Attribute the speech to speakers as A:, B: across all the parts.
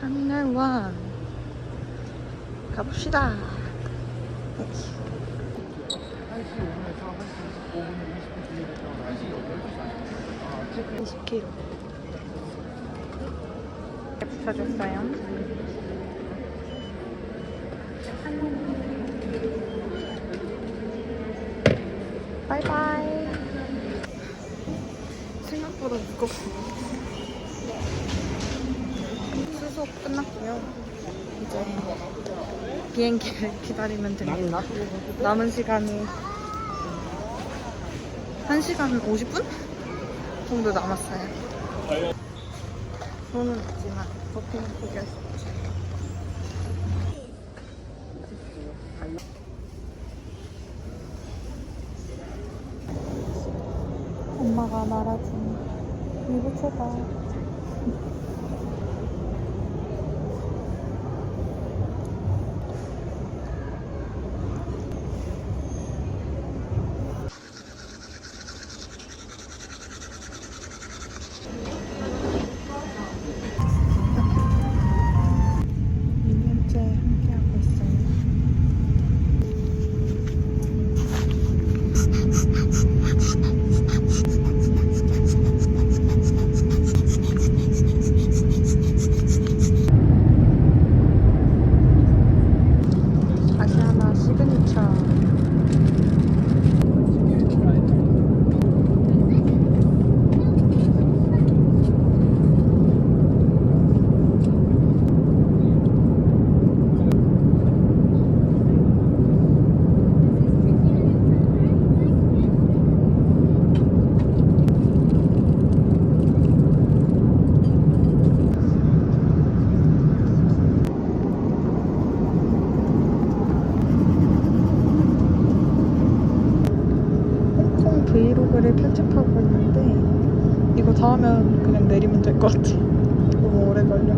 A: 터미널 1 가봅시다. 20km. 붙여줬어요. 바이바이. 생각보다 무겁고. 수속 끝났고요. 이제 비행기를 기다리면 됩니다. 남은 시간이 1시간 50분 정도 남았어요. 돈은 없지만 버피는 포기할 수 엄마가 말하준 이거 쳐봐. 브이로그를 편집하고 있는데 이거 다 하면 그냥 내리면 될 것 같아. 너무 오래 걸려.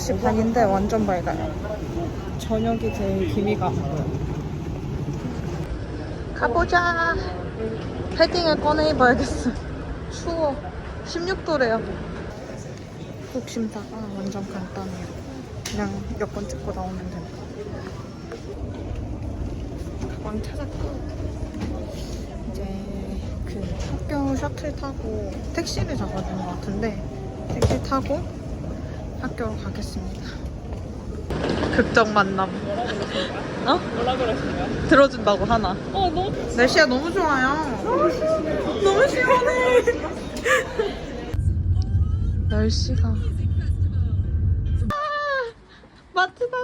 A: 6시 반인데 완전 밝아요. 저녁이 제일 기미가. 가보자. 패딩을 꺼내 입어야겠어. 추워. 16도래요. 복심사가 완전 간단해요. 그냥 여권 찍고 나오면 됩니다. 가방 찾았고. 이제 그 학교 셔틀 타고 택시를 잡아야 되는 것 같은데 택시 타고 학교로 가겠습니다. 극적 만남. 어?
B: 뭐라 그러시나요?
A: 들어준다고 하나.
B: 어, 너무
A: 날씨가 너무 좋아요. 너무 시원해. 날씨가. 아, 마트다.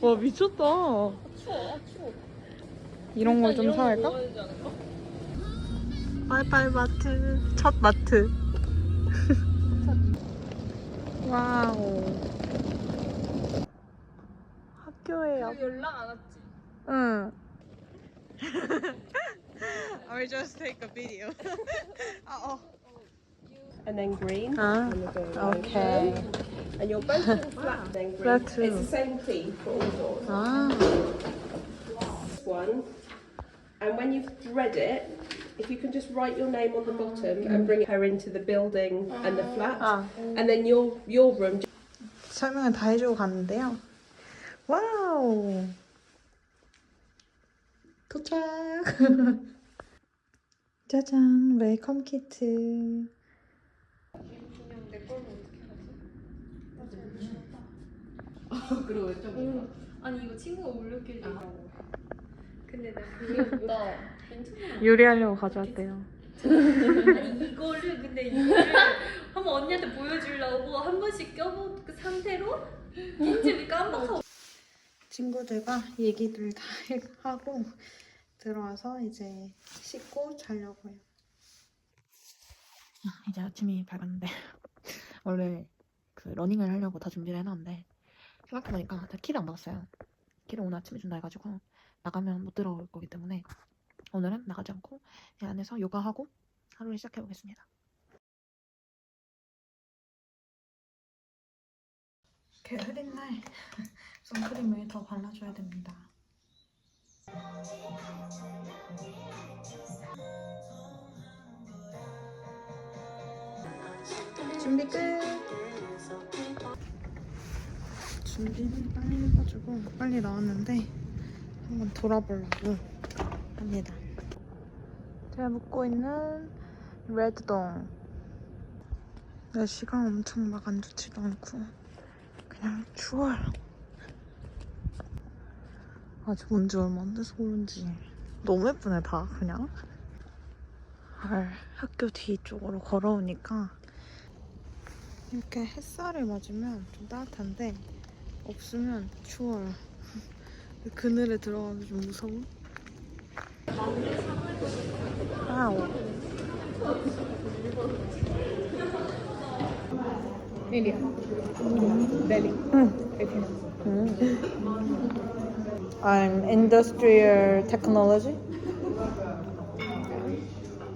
A: 와 미쳤다.
B: 추워, 추워.
A: 이런 걸 좀 사갈까?
B: 않을까?
A: 바이바이 마트. 첫 마트. 와우. 학교에 앞.
B: 그 연락 안 왔지?
A: 응. Or just take a video. 아, 어.
C: and then green.
A: 아,
C: and the door
A: 오케이.
C: And you're both in flat then green.
A: Flat too.
C: It's the same key for all doors.
A: 아,
C: This one. And when you've read it, if you can just write your name on the bottom and bring her into the building and the flat.
A: 아.
C: And then your your room
A: 설명을 다 해주고 갔는데요. 와우. 도착. 짜잔 웰컴 키트
B: 아니 이거 친구가 올렸길래 근데 나 괜찮아
A: 요리하려고 가져왔대요
B: 아니 이거를 근데 이거를 한번 언니한테 보여주려고 한 번씩 껴본 그 상태로 편집이 깜빡하고
A: 친구들과 얘기들 다 하고 들어와서 이제 씻고 자려고요.
D: 아, 이제 아침이 밝았는데 원래 그 러닝을 하려고 다 준비를 해놨는데 생각해보니까 제가 키를 안 받았어요. 키를 오늘 아침에 준다 해가지고 나가면 못 들어올 거기 때문에 오늘은 나가지 않고 이 안에서 요가하고 하루를 시작해 보겠습니다.
A: 이렇게 흐린 날 선크림을 더 발라줘야 됩니다. 준비 끝. 준비는 빨리 해가지고 빨리 나왔는데 한번 돌아보려고 합니다. 제가 묵고 있는 레드동. 날씨가 엄청 막 안 좋지도 않고 그냥 추워요. 아직 온 지 얼마 안 돼서 그런지 너무 예쁘네 다 그냥. 헐, 학교 뒤쪽으로 걸어오니까 이렇게 햇살을 맞으면 좀 따뜻한데 없으면 추워요. 그늘에 들어가기 좀 무서워. 아우.
B: India Delhi
A: I'm industrial technology.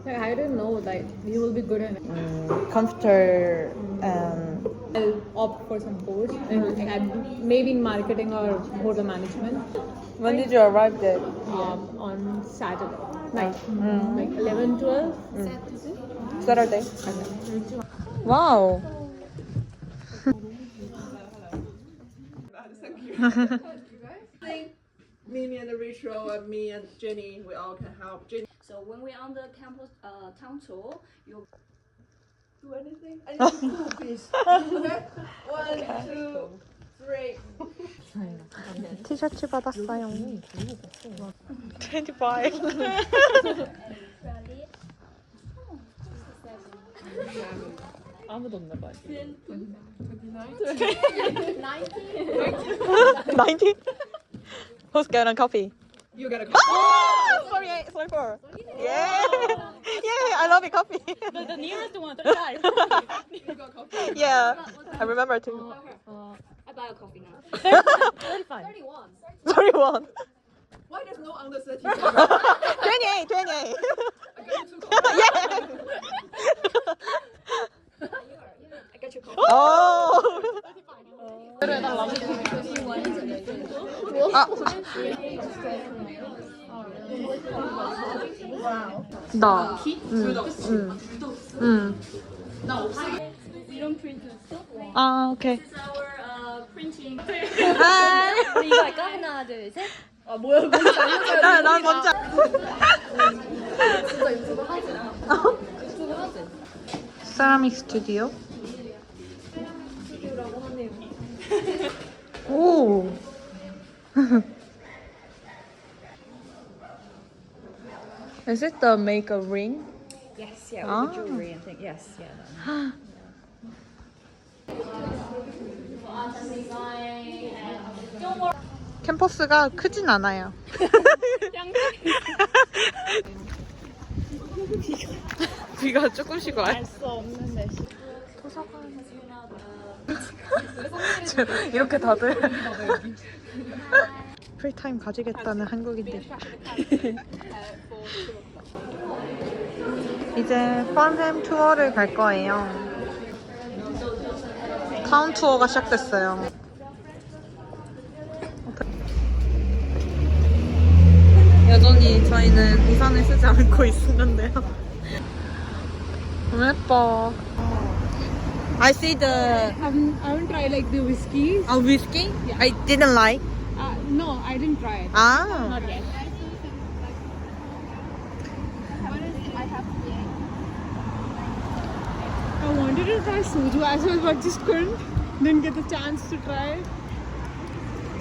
B: I don't know like you will be good in it
A: Mm, computer and
B: I'll opt for some course in, and maybe in marketing or hotel management
A: when did you arrive there?
B: um, on Saturday night
A: Mm.
B: like 11 12
A: Saturday. Wow.
E: Mimi and Rachel and me and Jenny, we all can help. Jenny,
F: So when we're on the campus uh, town tour, you
E: do anything? I need to do please. Okay? One, two, three.
A: 티셔츠 받았어요. 25.
B: 아무도 없나 봐
A: 90? Who's getting a coffee?
E: You gotta go.
A: Oh! 48, 44. Yeah. Yeah, I love it coffee.
B: the, the nearest one 35
A: yeah, I remember too.
F: I buy a coffee now.
B: 35
A: 31.
E: Why there's no under 30?
A: 28, 28. yeah.
F: I got your coffee.
A: Oh. 아. 나. 응. 응. 응.
F: 이런 프린트?
A: 아, 오케이.
F: 우리 이거? 하나, 둘, 셋.
A: 나, 나 먼저. 세라믹 스튜디오. 오. Is it the make a ring?
G: Yes, yeah,
A: Ah.
G: with the jewelry and things. Yes, yeah. that.
A: 캠퍼스가 크진 않아요. 비가 조금씩 와요. 알수 없는 날씨. 도서관. 이렇게 다들 풀타임 가지겠다는 한국인들. 이제 팜햄 투어를 갈 거예요. 타운 투어가 시작됐어요. 여전히 저희는 우산을 쓰지 않고 있었는데요. 너무 예뻐. I see the.
B: I haven't tried like the whiskey.
A: A whiskey? Yeah. I didn't like.
B: Uh, no, I didn't try it.
A: Ah.
B: Not yet.
E: I wanted to try soju as well, but just couldn't. Didn't get the chance to try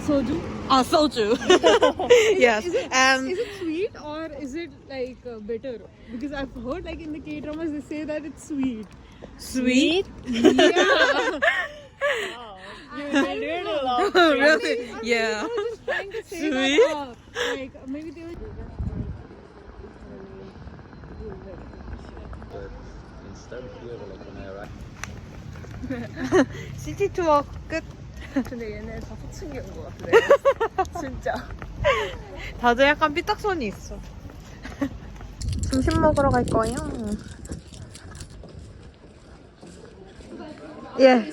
E: soju.
A: Ah, soju. yes. Is it, um,
E: is it sweet or is it like uh, bitter? Because I've heard like in the K dramas they say that it's sweet.
A: Sweet.
E: Yeah.
A: really? Yeah. Sweet?
E: that. Uh, like maybe they were.
A: 시티 투어 끝.
G: 근데 얘네 다 사춘기 온것 같아. 진짜.
A: 다들 약간 삐딱선이 있어. 점심 먹으러 갈 거예요. 예.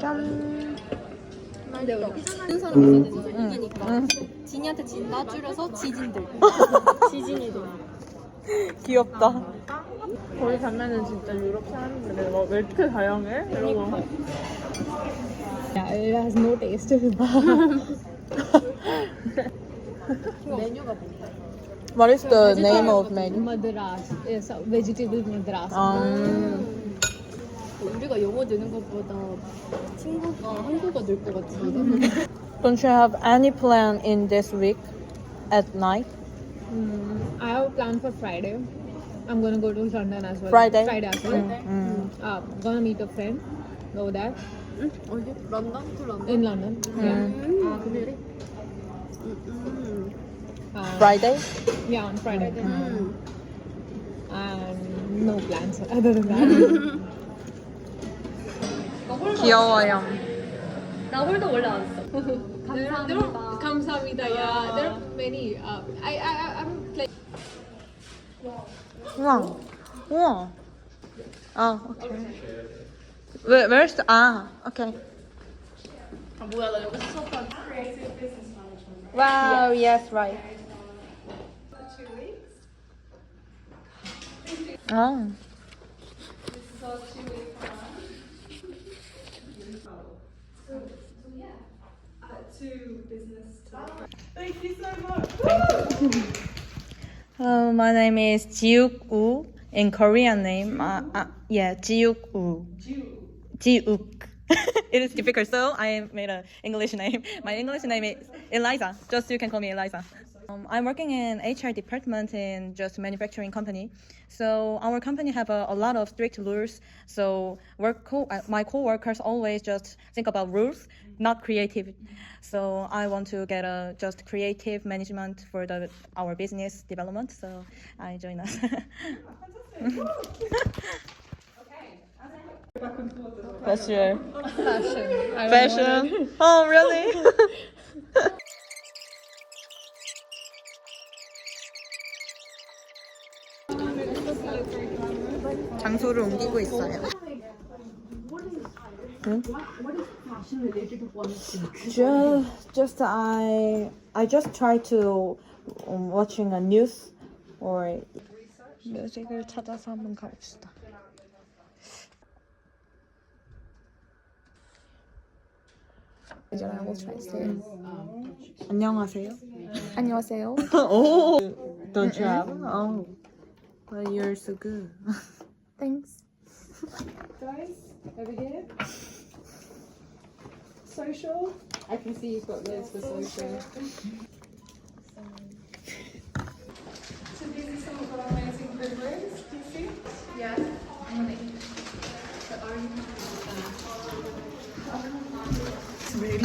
A: 짠.
F: 큰 사람 있어야 되잖아. 이기니까. 진이한테 진나 줄여서 지진들. 지진이들.
A: 귀엽다.
E: 거기 가면은 진짜 유럽 사람들이 뭐왜 이렇게 다양해? 이러고. Yeah, it has no taste.
F: 메뉴가 뭔데?
A: What is the name of menu?
E: Madras. Yes, vegetable madras.
A: Um,
F: 우리가 영어 듣는 것보다 친구가 한국어 늘것 같은데.
A: don't you have any plan in this week at night?
E: Mm, I have a plan for Friday. I'm gonna go to London as well.
A: Friday?
E: Friday as well.
A: 음.
E: Uh, gonna meet a friend. Go there
F: 어디? 런던? 또 런던?
E: in London. Yeah.
F: 아, 금요일에?
E: Uh,
A: Friday?
E: Yeah, on Friday. And no plans other than that.
A: 귀여워요.
B: 나 홀더 원래 안 써.
F: 감사합니다.
E: Kamsamida, yeah. There are many. Uh, I, I, I- I'm like.
A: 우와. 우와. 아, 오케이. Where, where's the, 아, 오케이. 아, 뭐야, 나 여기 수업한 Creative Business Management. Wow, yes, right. 아. Uh, my name is Jiuk Woo. In Korean name, uh, uh, yeah, Jiuk Woo. Jiuk. it is difficult, so I made an English name. My English name is Eliza. Just you can call me Eliza. Um, I'm working in HR department in just manufacturing company. So our company have a, a lot of strict rules. So work co- uh, my coworkers always just think about rules, not creative. So I want to get a just creative management for the our business development. So I join us. That's your
E: Fashion. I don't know.
A: fashion. Oh, really? 장소를 옮기고 있어요. 응? Just, just I, I just try to um, watching a news or 뮤직을 찾아서 한번 가봅시다.
F: I will translate.
A: 안녕하세요.
F: 안녕하세요.
A: oh, don't you have? Oh, but you're so good.
F: Thanks.
E: Guys, over here. Social. I can see you've got loads for social. so these are some of our amazing videos. Do you see? Yeah. I'm gonna eat the orange. It's really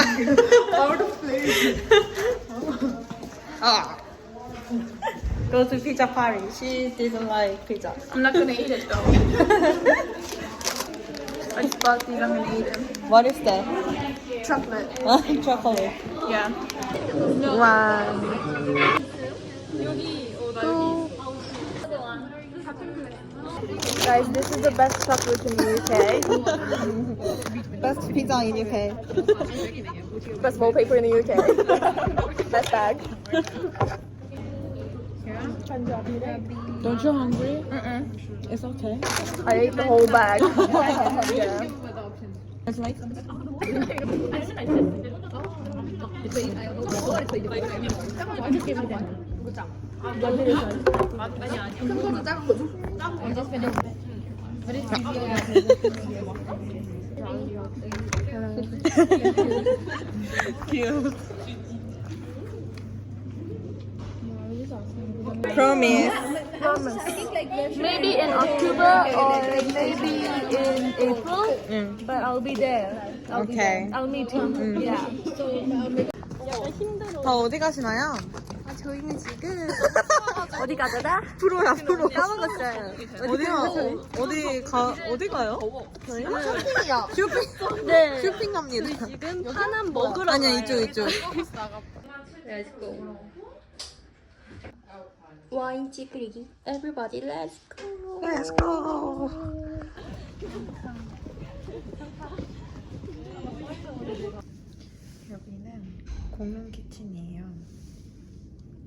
A: out
E: of place.
A: ah. Go to pizza party. She didn't like pizza.
F: I'm not gonna eat it though. I just bought these. I'm gonna eat them.
A: What is that?
F: Chocolate.
A: Chocolate.
F: Yeah.
A: One.
F: Guys, this is the best chocolate in the UK.
A: Best pizza in. UK.
F: Best wallpaper in the UK. best bag.
A: Don't you hungry? It's okay.
F: I ate the whole bag. yeah.
A: It's like Promise.
E: Maybe in October or maybe in April. But I'll be there. I'll be
A: Okay.
E: there. I'll meet him. Yeah.
A: 다 어디 가시나요?
F: 저희는 지금
E: 어디 가더라?
A: 프로야 프로.
E: 까먹었어요.
A: 어디요? 어디 가 어디 가요?
F: 쇼핑이야.
A: 쇼핑
E: 네.
A: 쇼핑 갑니다.
F: 지금 파남 먹으러
A: 아니야 이쪽 이쪽.
F: 와인 찌그리기. Everybody let's go.
A: Let's go. 여기는 공용 키친이에요.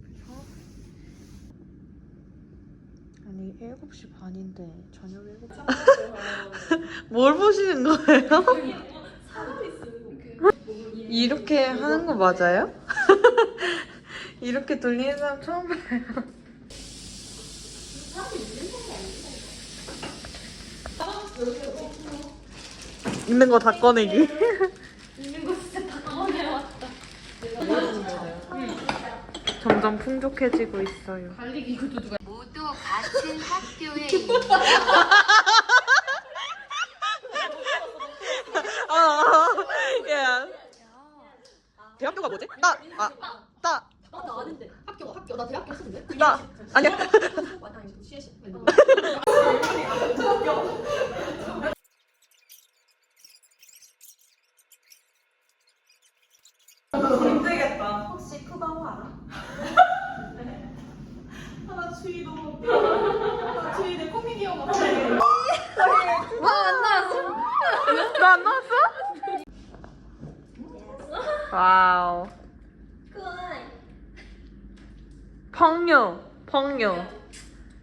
A: 그래서 아니 7시 반인데 저녁 7시 뭘 보시는 거예요? 이렇게 하는 거 맞아요? 이렇게 돌리는 사람 처음 봐요. 있는 거 다 꺼내기. 있는 거 진짜 다 꺼내왔다. 점점 풍족해지고 있어요.
H: 모두 같은 학교에 있는
A: 아, 예. 대학교가 뭐지? 따, 아, 따.
F: 나 아는데. 학교 학교 나 대학교 했었는데.
A: 따. 아니야.
F: 아니 시에시.
A: 나안 나왔어? 와우. 펑요, 펑요.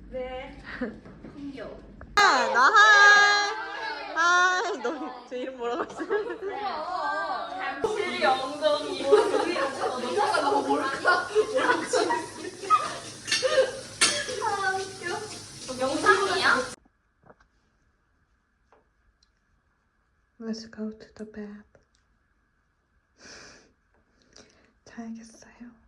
A: 네. 펑요. 아, 나 하이. 하이. 너제 이름 뭐라고 했어? just go to the bed. Take a sail.